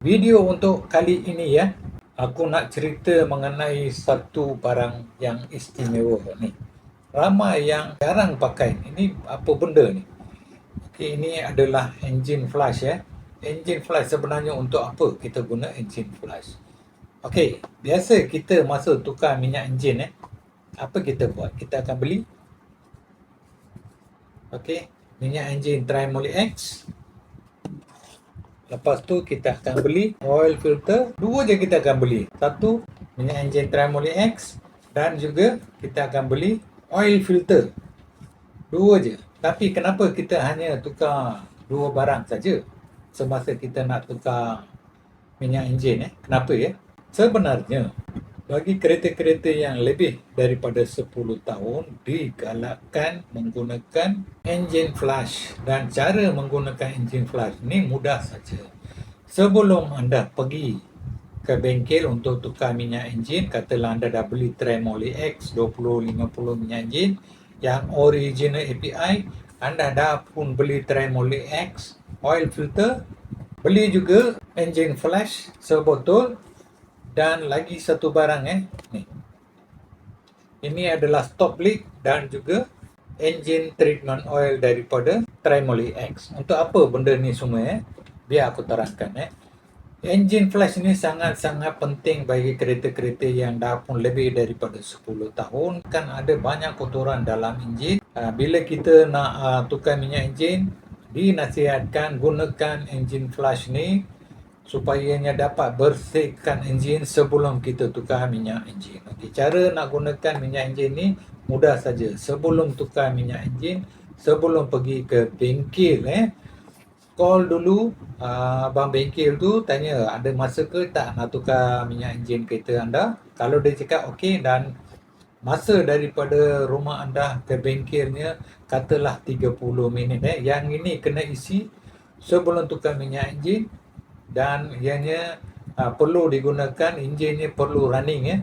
Video untuk kali ini ya, aku nak cerita mengenai satu barang yang istimewa ni. Ramai yang jarang pakai. Ini apa benda ni? Okey, ini adalah engine flash ya. Engine flash sebenarnya untuk apa kita guna engine flash? Okey, biasa kita masa tukar minyak enjin eh, apa kita buat? Kita akan beli Okey, minyak enjin Trimoli X. Lepas tu kita akan beli oil filter. Dua je kita akan beli. Satu minyak enjin Trimoli X dan juga kita akan beli oil filter. Dua je. Tapi kenapa kita hanya tukar dua barang saja semasa kita nak tukar minyak enjin eh? Kenapa ya? Sebenarnya bagi kereta-kereta yang lebih daripada 10 tahun digalakkan menggunakan engine flash dan cara menggunakan engine flash ni mudah saja. Sebelum anda pergi ke bengkel untuk tukar minyak enjin, katalah anda dah beli Tremoli X 2050 minyak enjin yang original API, anda dah pun beli Tremoli X oil filter, beli juga engine flash sebotol dan lagi satu barang eh. Ni. Ini adalah stop leak dan juga engine treatment oil daripada Tremoli X. Untuk apa benda ni semua eh? Biar aku terangkan eh. Engine flash ni sangat-sangat penting bagi kereta-kereta yang dah pun lebih daripada 10 tahun. Kan ada banyak kotoran dalam enjin uh, bila kita nak uh, tukar minyak enjin dinasihatkan gunakan engine flash ni supaya ianya dapat bersihkan enjin sebelum kita tukar minyak enjin. Okey, cara nak gunakan minyak enjin ni mudah saja. Sebelum tukar minyak enjin, sebelum pergi ke bengkel eh, call dulu uh, abang bengkel tu tanya ada masa ke tak nak tukar minyak enjin kereta anda. Kalau dia cakap okey dan masa daripada rumah anda ke bengkelnya katalah 30 minit eh. Yang ini kena isi sebelum tukar minyak enjin dan ianya uh, perlu digunakan enjinnya perlu running ya.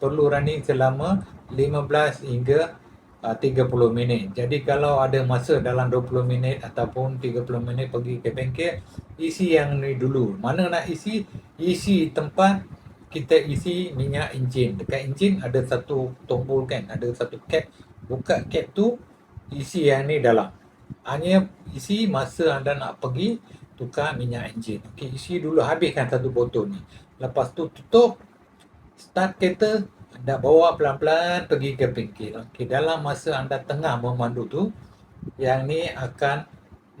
Perlu running selama 15 hingga uh, 30 minit. Jadi kalau ada masa dalam 20 minit ataupun 30 minit pergi ke bengkel isi yang ni dulu. Mana nak isi? Isi tempat kita isi minyak enjin dekat enjin ada satu tombol kan ada satu cap. Buka cap tu isi yang ni dalam. Hanya isi masa anda nak pergi tukar minyak enjin. Okey, isi dulu habiskan satu botol ni. Lepas tu tutup, start kereta, anda bawa pelan-pelan pergi ke bengkel. Okey, dalam masa anda tengah memandu tu, yang ni akan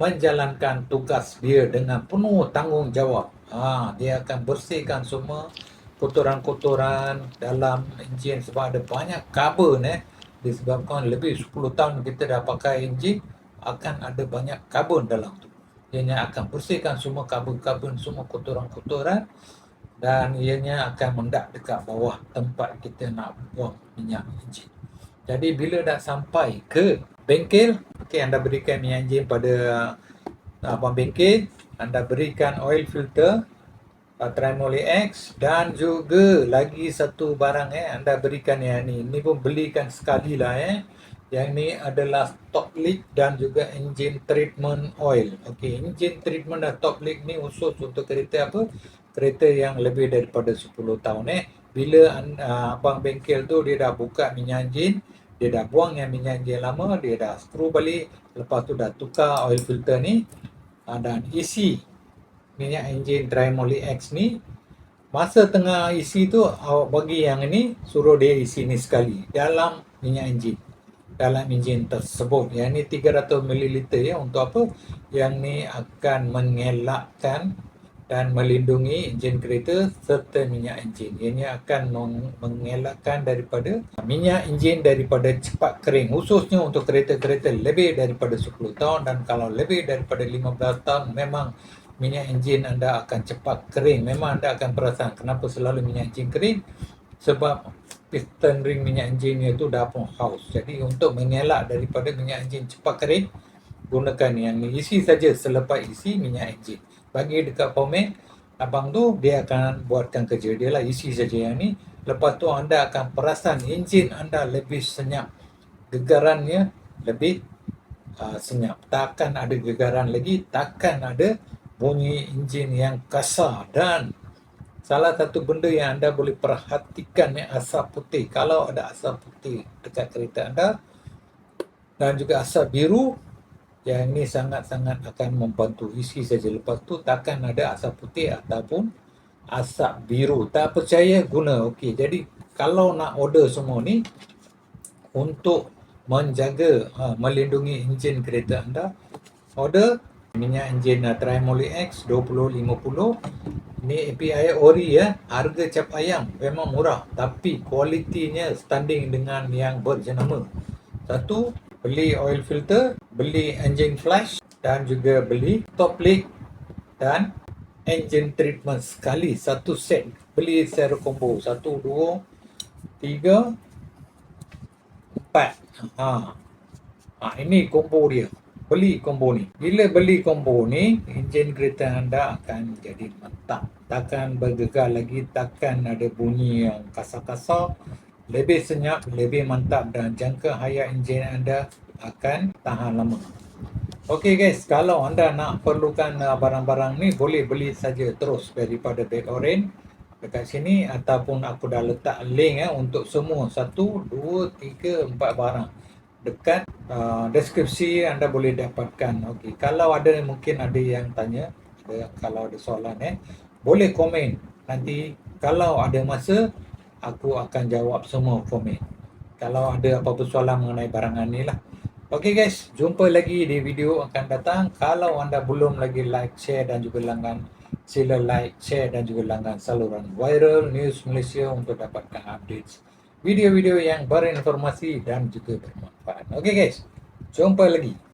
menjalankan tugas dia dengan penuh tanggungjawab. Ha, dia akan bersihkan semua kotoran-kotoran dalam enjin sebab ada banyak karbon eh disebabkan lebih 10 tahun kita dah pakai enjin akan ada banyak karbon dalam tu ianya akan bersihkan semua kabel-kabel semua kotoran-kotoran dan ianya akan mendak dekat bawah tempat kita nak buang minyak enjin. Jadi bila dah sampai ke bengkel, okey anda berikan minyak enjin pada uh, abang bengkel, anda berikan oil filter uh, Trimoli X dan juga lagi satu barang eh anda berikan yang ni. Ni pun belikan sekali lah eh yang ni adalah top leak dan juga engine treatment oil. Okey, engine treatment dan top leak ni khusus untuk kereta apa? Kereta yang lebih daripada 10 tahun eh. Bila uh, abang bengkel tu dia dah buka minyak enjin, dia dah buang yang minyak enjin lama, dia dah screw balik, lepas tu dah tukar oil filter ni uh, dan isi minyak enjin Trimoli X ni Masa tengah isi tu awak bagi yang ini suruh dia isi ni sekali dalam minyak enjin dalam enjin tersebut. Yang ni 300 ml ya untuk apa? Yang ni akan mengelakkan dan melindungi enjin kereta serta minyak enjin. Ini akan mengelakkan daripada minyak enjin daripada cepat kering. Khususnya untuk kereta-kereta lebih daripada 10 tahun dan kalau lebih daripada 15 tahun memang minyak enjin anda akan cepat kering. Memang anda akan perasan kenapa selalu minyak enjin kering. Sebab piston ring minyak enjinnya itu dah pun haus. Jadi untuk mengelak daripada minyak enjin cepat kering, gunakan yang. Isi saja selepas isi minyak enjin. Bagi dekat pomet, abang tu dia akan buatkan kerja dia lah. Isi saja yang ni. Lepas tu anda akan perasan enjin anda lebih senyap. Gegarannya lebih uh, senyap. Takkan ada gegaran lagi, takkan ada bunyi enjin yang kasar dan salah satu benda yang anda boleh perhatikan ni asap putih. Kalau ada asap putih dekat kereta anda dan juga asap biru yang ini sangat-sangat akan membantu. Isi saja. Lepas tu takkan ada asap putih ataupun asap biru. Tak percaya guna. Okey jadi kalau nak order semua ni untuk menjaga ha, melindungi enjin kereta anda order minyak enjin Trimoli X 2050 ni API ori ya. Harga cap ayam memang murah tapi kualitinya standing dengan yang berjenama. Satu beli oil filter beli engine flash dan juga beli top leak dan engine treatment sekali. Satu set beli secara combo. Satu dua tiga empat. Ha. ha ini combo dia beli combo ni. Bila beli combo ni enjin kereta anda akan jadi mantap takkan bergegar lagi takkan ada bunyi yang kasar-kasar. Lebih senyap lebih mantap dan jangka hayat enjin anda akan tahan lama. Okey guys, kalau anda nak perlukan uh, barang-barang ni boleh beli saja terus daripada Bag Orange. Dekat sini ataupun aku dah letak link ya untuk semua. Satu, dua, tiga, empat barang dekat uh, deskripsi anda boleh dapatkan. Okey, kalau ada mungkin ada yang tanya, ada, kalau ada soalan eh, boleh komen. Nanti kalau ada masa aku akan jawab semua komen. Kalau ada apa-apa soalan mengenai barangan ni lah. Okey guys, jumpa lagi di video akan datang. Kalau anda belum lagi like, share dan juga langgan, sila like, share dan juga langgan saluran Viral News Malaysia untuk dapatkan updates video-video yang berinformasi dan juga bermanfaat. Okey guys, jumpa lagi.